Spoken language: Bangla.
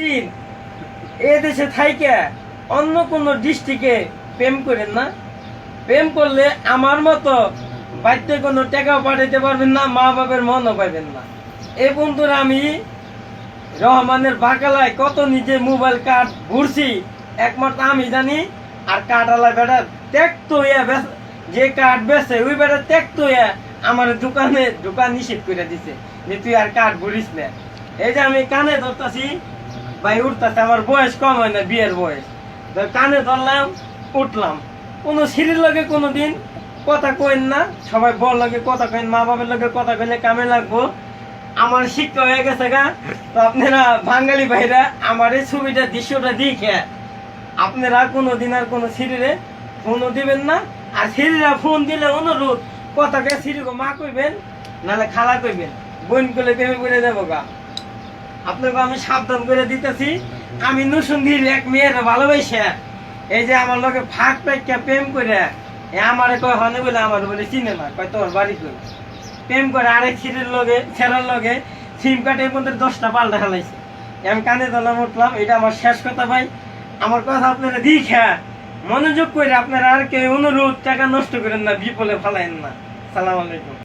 দিন এ দেশে থাইকে অন্য কোন ডিস্ট্রিক্টে প্রেম করেন না। প্রেম করলে আমার মতো বাড়িতে কোনো টাকাও পাঠাইতে পারবেন না মা বাবার মনও পাইবেন না। এই বন্ধুরা, আমি রহমানের বাকালায় কত নিজে মোবাইল কার্ড ঘুরছি একমাত্র আমি জানি। আর কার্ডালা বেটা ত্যাক্ত হইয়া যে কার্ড বেচে, ওই বেটা ত্যাক্ত হইয়া আমার দোকানে দোকান নিষেধ করে দিছে যে, তুই আর কার্ড ঘুরিস না। এই যে আমি কানে ধরতাছি ভাই, উঠতেছে, আমার বয়স কম হয় না, বিয়ের বয়স। কানে ধরলাম, উঠলাম। কোনো সিঁড়ির লগে কোনো দিন কথা কইন না। সবাই বল লাগে কথা কইন, মা বাবার লগে কথা কইলে কামে লাগবো। আমার শিক্ষা হয়ে গেছে গা। তো আপনারা বাঙালি ভাইরা, আমার এই ছবিটা, দৃশ্যটা দেখে আপনারা কোনো দিন আর কোনো সিঁড়িরে ফোনও দিবেন না। আর সিঁড়িরা ফোন দিলে অনুরোধ কথা কথাকে সিঁড়িকে মা কইবেন, নাহলে খালা কইবেন। বোন করলে প্রেমে করে দেবো গা। আপনাকে আমি সাবধান করে দিতেছি। আমি নুসুন্দির এক মেয়ের ভালোবাসে। এই যে আমার লোকে ফাঁক পাইকা প্রেম করে আমারে কয় হনে বলে, আমার বলে চিনে না, কয় তোর বাড়ি কই? প্রেম করে আরেক ছিলের লগে ছেড়ার লগে সিম কার্ডে মধ্যে দশটা পাল্টা খেলাইছে আমি কানে দলাম উঠলাম, এটা আমার শেষ কথা ভাই। আমার কথা আপনারা দিখা মনোযোগ করে আপনারা আর কেউ অনুরোধ, টাকা নষ্ট করেন না বিপলে ফালাইন না। সালাম আলাইকুম।